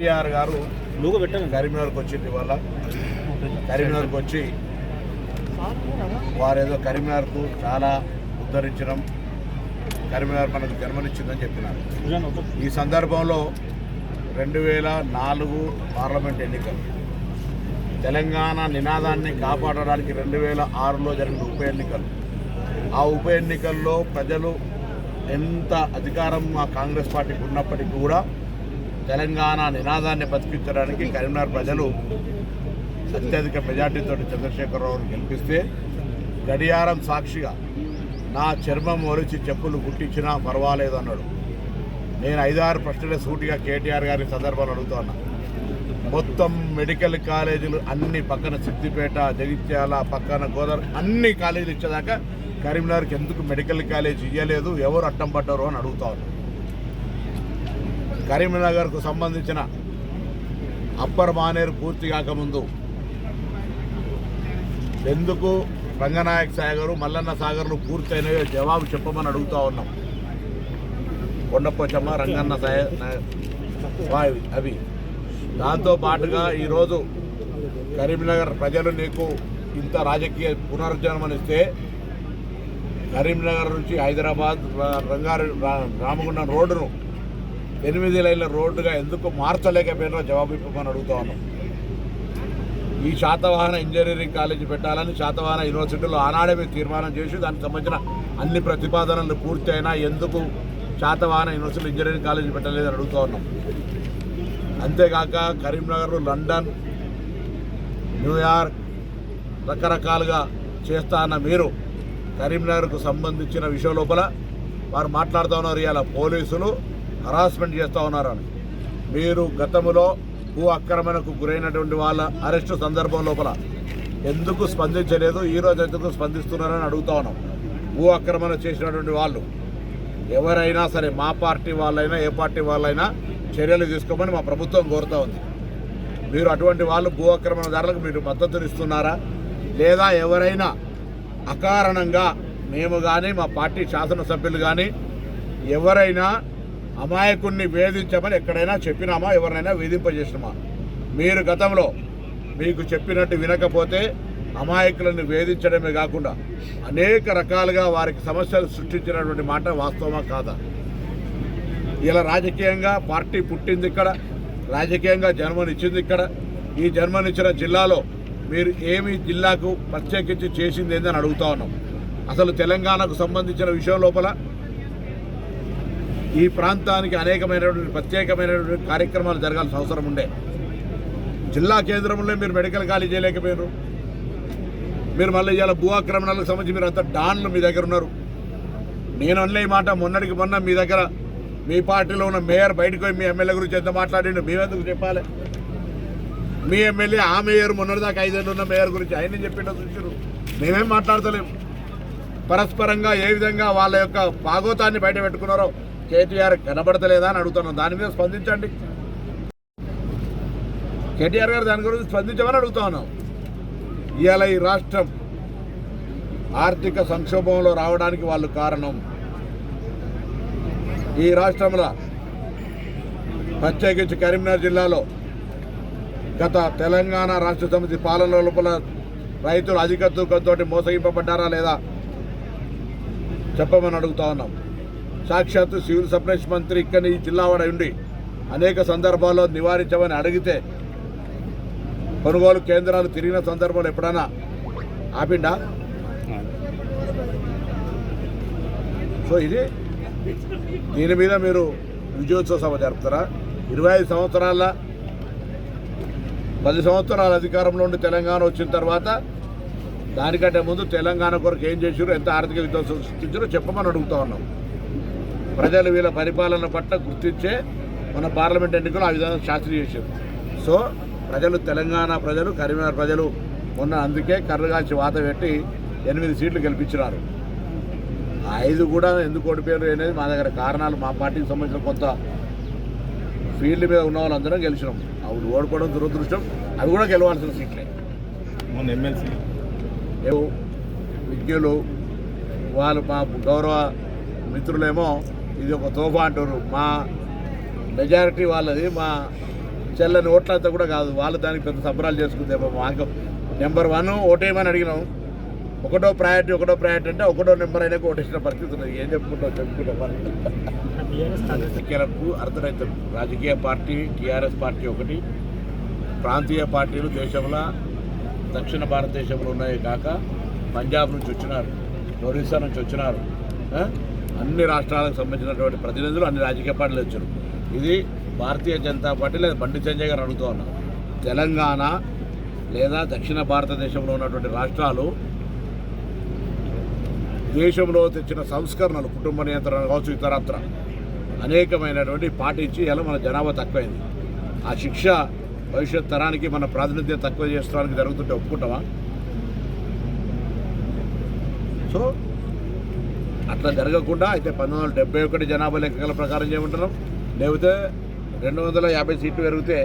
కేటీఆర్ గారు కరీంనగర్కి వచ్చింది ఇవాళ. కరీంనగర్కి వచ్చి వారేదో కరీంనగర్కు చాలా ఉద్ధరించడం కరీంనగర్ మనకు జన్మనిచ్చిందని చెప్పినారు. ఈ సందర్భంలో రెండు వేల నాలుగు పార్లమెంట్ ఎన్నికలు. తెలంగాణ నినాదాన్ని కాపాడడానికి రెండు వేల ఆరులో జరిగిన ఉప ఎన్నికలు. ఆ ఉప ఎన్నికల్లో ప్రజలు ఎంత అధికారం మా కాంగ్రెస్ పార్టీకి ఉన్నప్పటికీ కూడా తెలంగాణ నినాదాన్ని బతికించడానికి కరీంనగర్ ప్రజలు అత్యధిక మెజార్టీతో చంద్రశేఖరరావును గెలిపిస్తే గడియారం సాక్షిగా నా చర్మం ఒలిచి చెప్పులు గుట్టించినా పర్వాలేదు అన్నాడు. నేను ఐదారు ప్రశ్నలే సూటిగా కేటీఆర్ గారి సందర్భాలు అడుగుతా ఉన్నా. మొత్తం మెడికల్ కాలేజీలు అన్ని పక్కన సిద్దిపేట జగిత్యాల పక్కన గోదావరి అన్ని కాలేజీలు ఇచ్చేదాకా కరీంనగర్కి ఎందుకు మెడికల్ కాలేజ్ ఇవ్వలేదు ఎవరు అట్టం పడ్డారు అని అడుగుతా ఉన్నా. కరీంనగర్కు సంబంధించిన అప్పర్ మానేరు పూర్తి కాకముందు ఎందుకు రంగనాయక సాగరు మల్లన్న సాగర్లు పూర్తయినాయో జవాబు చెప్పమని అడుగుతూ ఉన్నాం. కొండపోచమ్మ రంగన్న సాగర్ అవి. దాంతో పాటుగా ఈరోజు కరీంనగర్ ప్రజలు నీకు ఇంత రాజకీయ పునరుజ్జన్మనిస్తే కరీంనగర్ నుంచి హైదరాబాద్ రంగారెడ్డి రామగుండం రోడ్డును ఎనిమిది లైన్ల రోడ్డుగా ఎందుకు మార్చలేకపోయినారో జవాబు ఇవ్వమని అడుగుతా ఉన్నాం. ఈ శాతవాహన ఇంజనీరింగ్ కాలేజీ పెట్టాలని శాతవాహన యూనివర్సిటీలో ఆనాడే మేము తీర్మానం చేసి దానికి సంబంధించిన అన్ని ప్రతిపాదనలు పూర్తి అయినా ఎందుకు శాతవాహన యూనివర్సిటీలో ఇంజనీరింగ్ కాలేజీ పెట్టలేదని అడుగుతూ ఉన్నాం. అంతేకాక కరీంనగర్ లండన్ న్యూయార్క్ రకరకాలుగా చేస్తా అన్న మీరు కరీంనగర్కు సంబంధించిన విషయం లోపల వారు మాట్లాడుతూ ఉన్నారు ఇవాళ పోలీసులు. హరాస్మెంట్ చేస్తూ ఉన్నారని. మీరు గతంలో భూ ఆక్రమణకు గురైనటువంటి వాళ్ళ అరెస్టు సందర్భం లోపల ఎందుకు స్పందించలేదు? ఈ రోజు ఎందుకు స్పందిస్తున్నారని అడుగుతా ఉన్నాం. భూ ఆక్రమణ చేసినటువంటి వాళ్ళు ఎవరైనా సరే మా పార్టీ వాళ్ళైనా ఏ పార్టీ వాళ్ళైనా చర్యలు తీసుకోమని మా ప్రభుత్వం కోరుతూ ఉంది. మీరు అటువంటి వాళ్ళు భూ ఆక్రమణదారులకు మీరు మద్దతునిస్తున్నారా లేదా ఎవరైనా అకారణంగా మేము కానీ మా పార్టీ శాసనసభ్యులు కానీ ఎవరైనా అమాయకుణ్ణి వేధించమని ఎక్కడైనా చెప్పినామా? ఎవరినైనా వేధింపజేసినామా? మీరు గతంలో మీకు చెప్పినట్టు వినకపోతే అమాయకులను వేధించడమే కాకుండా అనేక రకాలుగా వారికి సమస్యలు సృష్టించినటువంటి మాట వాస్తవమా కాదా? ఇలా రాజకీయంగా పార్టీ పుట్టింది ఇక్కడ రాజకీయంగా జన్మనిచ్చింది ఇక్కడ. ఈ జన్మనిచ్చిన జిల్లాలో మీరు ఏమి జిల్లాకు ప్రత్యేకించి చేసింది ఏందని అడుగుతా ఉన్నాం. అసలు తెలంగాణకు సంబంధించిన విషయం లోపల ఈ ప్రాంతానికి అనేకమైనటువంటి ప్రత్యేకమైనటువంటి కార్యక్రమాలు జరగాల్సిన అవసరం ఉండే. జిల్లా కేంద్రంలో మీరు మెడికల్ కాలేజ్ చేయలేకపోయారు మీరు మళ్ళీ ఇవాళ భూ ఆక్రమణలకు సంబంధించి మీరు అంత డాన్లు మీ దగ్గర ఉన్నారు. నేను అనలే ఈ మాట మొన్నటికి మొన్న మీ దగ్గర మీ పార్టీలో ఉన్న మేయర్ బయటకు పోయి మీ ఎమ్మెల్యే గురించి ఎంత మాట్లాడిండు? మేమెందుకు చెప్పాలి? మీ ఎమ్మెల్యే ఆ మేయర్ మొన్నటిదాకా ఐదేళ్ళు ఉన్న మేయర్ గురించి ఆయన చెప్పిండో చూసారు మేమేం మాట్లాడతలేము పరస్పరంగా ఏ విధంగా వాళ్ళ యొక్క భాగోతాన్ని బయట పెట్టుకున్నారో కేటీఆర్ కనబడతలేదా అని అడుగుతున్నాం. దాని మీద స్పందించండి. కేటీఆర్ గారు దాని గురించి స్పందించమని అడుగుతా ఉన్నాం ఇవాళ ఈ రాష్ట్రం ఆర్థిక సంక్షోభంలో రావడానికి వాళ్ళు కారణం. ఈ రాష్ట్రంలో ప్రత్యేకించి కరీంనగర్ జిల్లాలో గత తెలంగాణ రాష్ట్ర సమితి పాలన లోపల రైతులు అధిక తూకంతో మోసగింపబడ్డారా లేదా చెప్పమని అడుగుతా ఉన్నాం. సాక్షాత్తు సివిల్ సప్లైస్ మంత్రి ఇక్కడ ఈ జిల్లా వాడ ఉండి అనేక సందర్భాల్లో నివారించమని అడిగితే కొనుగోలు కేంద్రాలు తిరిగిన సందర్భంలో ఎప్పుడైనా ఆపిండా? సో ఇది దీని మీద మీరు విజయోత్సవ సభ జరుపుతారా? ఇరవై ఐదు సంవత్సరాల పది సంవత్సరాల అధికారంలో ఉండి తెలంగాణ వచ్చిన తర్వాత దానికంటే ముందు తెలంగాణ కొరకు ఏం చేశారు ఎంత ఆర్థిక విధ్వంసం సృష్టించారో చెప్పమని అడుగుతా ఉన్నాం. ప్రజలు వీళ్ళ పరిపాలన పట్ల గుర్తించే మన పార్లమెంట్ ఎన్నికలు ఆ విధంగా శాస్త్రి చేశారు. సో ప్రజలు తెలంగాణ ప్రజలు కరీంనగర్ ప్రజలు మొన్న అందుకే కర్రగాల్చి వాత పెట్టి ఎనిమిది సీట్లు గెలిపించినారు. ఆ ఐదు కూడా ఎందుకు ఓడిపోయారు అనేది మా దగ్గర కారణాలు మా పార్టీకి సంబంధించిన కొంత ఫీల్డ్ మీద ఉన్న వాళ్ళందరం గెలిచినాం. అవి ఓడిపోవడం దురదృష్టం. అవి కూడా గెలవాల్సిన సీట్లే. మొన్న ఎమ్మెల్సీ. ఏవో విజ్ఞులు వాళ్ళు మా గౌరవ మిత్రులేమో ఇది ఒక తోఫా అంటారు మా మెజారిటీ వాళ్ళది మా చెల్లని ఓట్లంతా కూడా కాదు. వాళ్ళు దానికి పెద్ద సంబరాలు చేసుకుందేమో మాకు నెంబర్ వన్ ఓటేయమని అడిగినాం. ఒకటో ప్రయారిటీ ఒకటో ప్రయారిటీ అంటే ఒకటో నెంబర్ అయినా ఓటేసిన పరిస్థితి ఉన్నది. ఏం చెప్పుకుంటాం చెప్పుకుంటాం మరి. రాజకీయాలకు రాజకీయ పార్టీ టీఆర్ఎస్ పార్టీ ఒకటి. ప్రాంతీయ పార్టీలు దేశంలో దక్షిణ భారతదేశంలో ఉన్నాయి కాక పంజాబ్ నుంచి వచ్చినారు ఒరిస్సా నుంచి వచ్చినారు అన్ని రాష్ట్రాలకు సంబంధించినటువంటి ప్రతినిధులు అన్ని రాజకీయ పార్టీలు వచ్చారు. ఇది భారతీయ జనతా పార్టీ లేదా బండి సంజయ్ గారు అడుగుతూ ఉన్నారు తెలంగాణ లేదా దక్షిణ భారతదేశంలో ఉన్నటువంటి రాష్ట్రాలు దేశంలో తెచ్చిన సంస్కరణలు కుటుంబ నియంత్రణ కావచ్చు ఇతరత్ర అనేకమైనటువంటి పాటించి ఎలా మన జనాభా తక్కువైంది. ఆ శిక్ష భవిష్యత్ తరానికి మన ప్రాతినిధ్యం తక్కువ చేసుకోవడానికి జరుగుతుంటే ఒప్పుకుంటామా సో అట్లా జరగకుండా అయితే పంతొమ్మిది వందల డెబ్బై ఒకటి జనాభా లెక్కల ప్రకారం చేయమంటున్నాం. లేకపోతే రెండు వందల యాభై సీట్లు పెరిగితే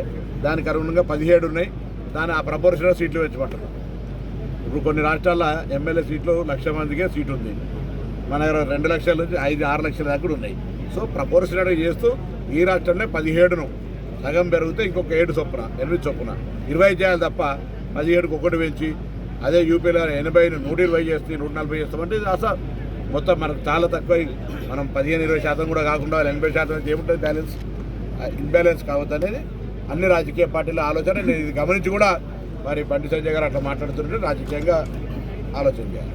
దానికి అనుగుణంగా పదిహేడు ఉన్నాయి. దాని ఆ ప్రపోర్షన్లో సీట్లు పెంచమంటున్నాం. ఇప్పుడు కొన్ని రాష్ట్రాల్లో ఎమ్మెల్యే సీట్లు లక్ష మందికే సీటు ఉంది. మన దగ్గర రెండు లక్షల నుంచి ఐదు ఆరు లక్షల దాకా కూడా ఉన్నాయి. సో ప్రపోర్షనల్గా చేస్తూ ఈ రాష్ట్రంలో పదిహేడును. సగం పెరిగితే ఇంకొక ఏడు చొప్పున ఎనిమిది చొప్పున. ఇరవై చేయాలి తప్ప పదిహేడుకి ఒకటి పెంచి అదే యూపీలో ఎనభై నూట ఇరవై చేస్తే నూట నలభై చేస్తామంటే ఇది అసలు మొత్తం మనకు చాలా తక్కువ మనం పదిహేను ఇరవై శాతం కూడా కాకుండా ఎనభై శాతం ఏముంటుంది? బ్యాలెన్స్ ఇన్బ్యాలెన్స్ కావద్దు అనేది అన్ని రాజకీయ పార్టీల ఆలోచన. నేను ఇది గమనించి కూడా మరి బండి సంజయ్ గారు అట్లా మాట్లాడుతుంటే రాజకీయంగా ఆలోచన చేయాలి.